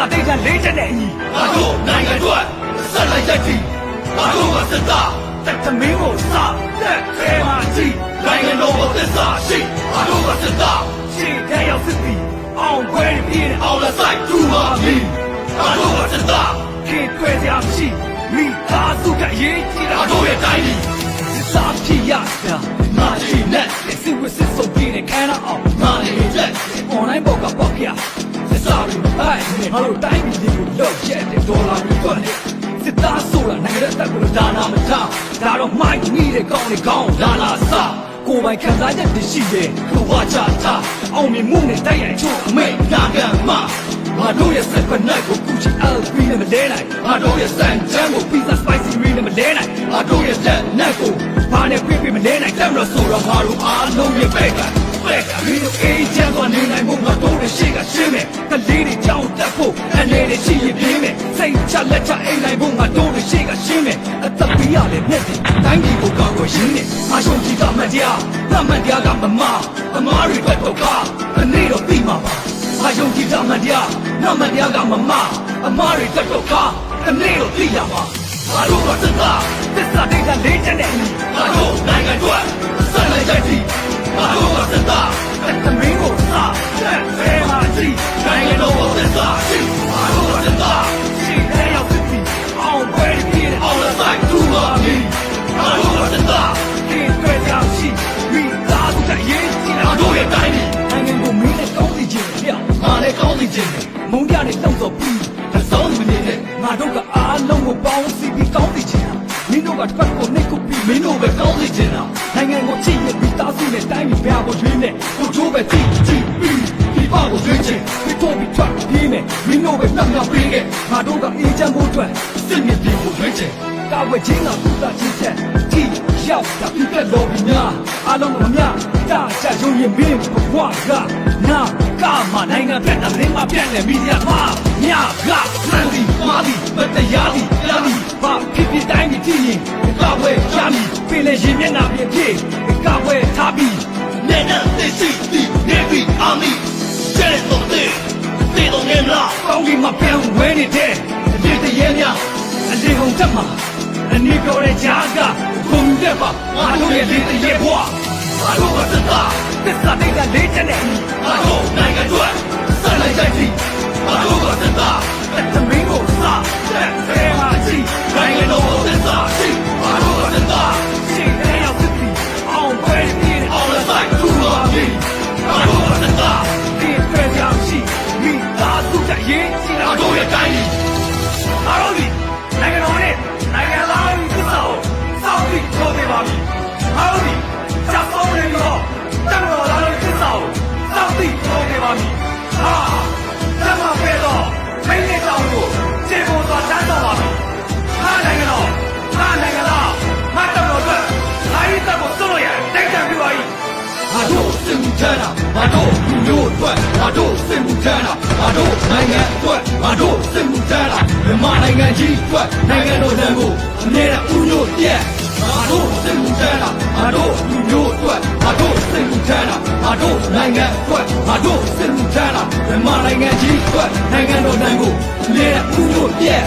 စာတိတ်ချလေးချက်နဲ့အညီငါတို့နိုင်ငံအတွက်ဆက်လက်ရည်ကြီးငါတို့ကစစ်သားတက်သမင်းကိုစတက်ခဲမှကြည့်နိုင်ငံတော်ကိုသစ္စာရှိငါတို့ကစစ်သားရှေ့ထဲရောက်စစ်ပြီးအောင်ပွဲပြင်းအောင်လက်ဆိုင်သူပါပြီငါတို့ကစစ်သားခေတ်တွေ့ကြမရှိမိသားစုကအရေးကြီးတာတို့ရဲ့တိုင်းပြည်စစ်သားဖြစ်ရတာငါချိနဲ့စစ်ဝစစ်ဆုံးပြင်းခံရအောင်ငါနေလက် online ဘောကပေါက်ပြ စစ်စားပြီးဟိုင်းငါတို့တိုင်းပြည်လေးကိုလောက်ရက်တဲ့ဒေါ်လာတွေတွက်နေစစ်သားဆိုတာနိုင်ငံရဲ့အသက်ကိုဒါနာမထားဒါတော့မိုက်နေတဲ့ကောင်းတွေကောင်းလာလာစားကိုယ်ပိုင်ခံစားချက်တွေရှိတယ်ကိုဝါချတာအောင်မြင်မှုနဲ့တိုက်ရိုက်ချို့အမေနာခံမှာငါတို့ရဲ့စက်ပနက်ကိုကူချီ LP နဲ့မလဲနိုင်ငါတို့ရဲ့စံချမ်းကို pizza spicy ring နဲ့မလဲနိုင်ငါတို့ရဲ့လက်နက်ကိုဘာနဲ့ပြပြမလဲနိုင်တက်မလို့ဆိုတော့ငါတို့အားလုံးရဲ့ဘက်ကဘက်က လက်ချအိမ်နိုင်ဖို့ငါတို့ရဲ့ရှေ့ကရှင်းမယ်အသက်ပေးရလေမျက်စိတိုင်းပြည်ကိုကောက်ကိုရင်းနေအရှုံးကြီးကမှတ်တရားမှတ်တရားကမမအမားတွေဘက်တော့ကအနည်းတော့ပြီးမှာပါအယုံကြည်တာမှန်တရားနမန်တရားကမမအမားတွေတက်တော့ကအနည်းတော့ပြီးရမှာငါတို့ကစကားသစ္စာ င်းစီခြင်းမုံပြနဲ့တောက်တော့ပြီးတစ်စုံမနေနဲ့ငါတို့ကအားလုံးကိုပေါင်းစည်းပြီးကောင်းစီခြင်းမင်းတို့ကတစ်ပတ်ကိုနှိတ်ကိုပြီးမင်းတို့ပဲကောင်းစီခြင်းနိုင်ငံကိုချစ်ရပြီးသားစုနဲ့တိုင်းပြည်ဘယ်ကိုရွေးနဲ့ကိုချိုးပဲကြည့်ကြည့်ပြီးဒီပါကိုရွေးခြင်းပြီးတော့ပြီးထွက်ပြေးမယ်မင်းတို့ပဲနှောက်နှောက်ပေးခဲ့ငါတို့ကအေးချမ်းဖို့အတွက်စစ်မြေပြင်ကိုရွေးခြင်းကာဝယ်ခြင်းကသူတာချင်းချက်ကြည့်ရောက်တာပြတ်တော်ပြီးများအားလုံးကမများ တာချရုံရင်မင်းဘဝကနာကမနိုင်ငံပြတ်တာမင်းမပြတ်နဲ့မီဒီယာမှာမြကမှန်ဒီမာဒီမတရားဒီလာဒီဘာဖြစ်ဖြစ်တိုင်းဒီကြည့်ရင်ကာဝယ်ရမည်ပြင်လေရင်မျက်နှာပြင်ဖြစ်ကာဝယ်ထားပြီးနဲ့နဲ့သိရှိဒီနေပြီးအာမီကျဲတော့တဲ့တေတော့ငယ်လားကောင်းကင်မှာပြန်ဝဲနေတဲ့ဒီတရေများအလေးကုန်တက်မှာအနည်းပြောတဲ့ကြားကခုံတက်ပါငါတို့ရဲ့ဒီတရေဘွား ငါတို့ကစတာသစ္စာတွေကလေးချက်နဲ့ငါတို့နိုင်ငံအတွက်ဆက်လိုက်ကြည့်ငါတို့ကစတာသမင်းကိုစားတဲ့ဖဲမှာကြည့်နိုင်ငံတော်ကိုသစ္စာရှိငါတို့ကစတာရှိတဲ့ရောက်ပြီးအောင်ပွဲပြီးအောင်လက်ဆိုင်ထူပါပြီငါတို့ကစတာဒီတွေ့ကြရှိမိသားစုရဲ့ရေးစီငါတို့ရဲ့တိုင်းပြည်ငါ တို့စင်မှုထမ်းတာငါတို့လူမျိုးအတွက်ငါတို့စင်မှုထမ်းတာငါတို့နိုင်ငံအတွက်ငါတို့စင်မှုထမ်းတာမြန်မာနိုင်ငံကြီးအတွက်နိုင်ငံတော်တန်ဖို့အမြဲတမ်းဦးညို့ပြက်ငါတို့စင်မှုထမ်းတာငါတို့လူမျိုးအတွက်ငါတို့စင်မှုထမ်းတာငါတို့နိုင်ငံအတွက်ငါတို့စင်မှုထမ်းတာမြန်မာနိုင်ငံကြီးအတွက်နိုင်ငံတော်တန်ဖို့အမြဲတမ်းဦးညို့ပြက်